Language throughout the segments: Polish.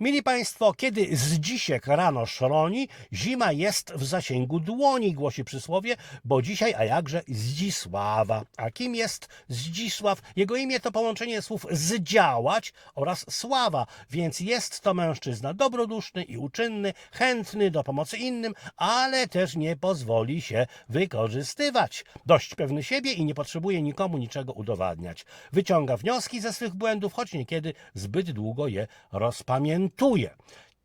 Mili Państwo, kiedy Zdzisiek rano szroni, zima jest w zasięgu dłoni, głosi przysłowie, bo dzisiaj, a jakże Zdzisława. A kim jest Zdzisław? Jego imię to połączenie słów zdziałać oraz sława, więc jest to mężczyzna dobroduszny i uczynny, chętny do pomocy innym, ale też nie pozwoli się wykorzystywać. Dość pewny siebie i nie potrzebuje nikomu niczego udowadniać. Wyciąga wnioski ze swych błędów, choć niekiedy zbyt długo je rozpamiętuje.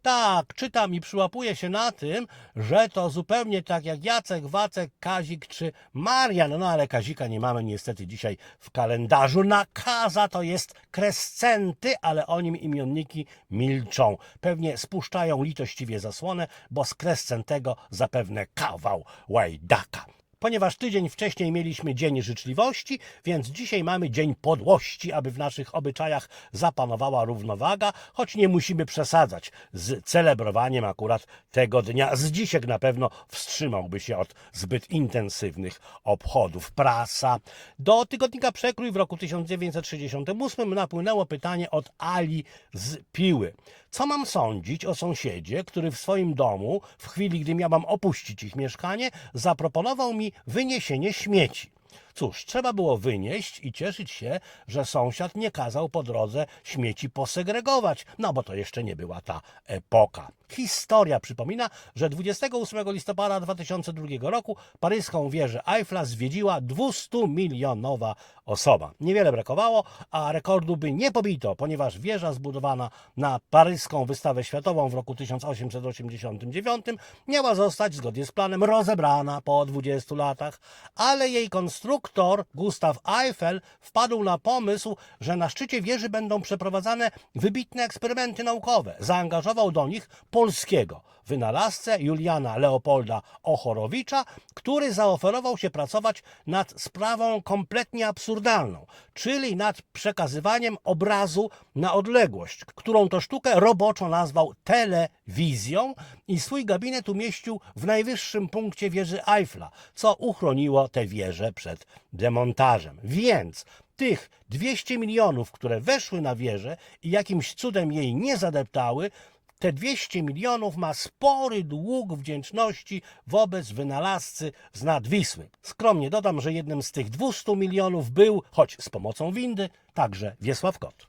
Tak, czytam i przyłapuję się na tym, że to zupełnie tak jak Jacek, Wacek, Kazik czy Marian. No ale Kazika nie mamy niestety dzisiaj w kalendarzu. Na Kaza to jest krescenty, ale o nim imienniki milczą. Pewnie spuszczają litościwie zasłonę, bo z krescentego zapewne kawał łajdaka. Ponieważ tydzień wcześniej mieliśmy Dzień Życzliwości, więc dzisiaj mamy Dzień Podłości, aby w naszych obyczajach zapanowała równowaga, choć nie musimy przesadzać z celebrowaniem akurat tego dnia. Z dzisiek na pewno wstrzymałby się od zbyt intensywnych obchodów. Prasa. Do tygodnika Przekrój w roku 1968 napłynęło pytanie od Ali z Piły. Co mam sądzić o sąsiedzie, który w swoim domu, w chwili gdy miałam opuścić ich mieszkanie, zaproponował mi wyniesienie śmieci? Cóż, trzeba było wynieść i cieszyć się, że sąsiad nie kazał po drodze śmieci posegregować, no bo to jeszcze nie była ta epoka. Historia przypomina, że 28 listopada 2002 roku paryską wieżę Eiffla zwiedziła 200-milionowa osoba. Niewiele brakowało, a rekordu by nie pobito, ponieważ wieża zbudowana na paryską wystawę światową w roku 1889 miała zostać zgodnie z planem rozebrana po 20 latach, ale jej konstruktor Gustav Eiffel wpadł na pomysł, że na szczycie wieży będą przeprowadzane wybitne eksperymenty naukowe. Zaangażował do nich polskiego wynalazcę Juliana Leopolda Ochorowicza, który zaoferował się pracować nad sprawą kompletnie absurdalną, czyli nad przekazywaniem obrazu na odległość, którą to sztukę roboczo nazwał telewizją i swój gabinet umieścił w najwyższym punkcie wieży Eiffla, co uchroniło tę wieżę przed demontażem. Więc tych 200 milionów, które weszły na wieżę i jakimś cudem jej nie zadeptały, te 200 milionów ma spory dług wdzięczności wobec wynalazcy z nad Wisły. Skromnie dodam, że jednym z tych 200 milionów był, choć z pomocą windy, także Wiesław Kot.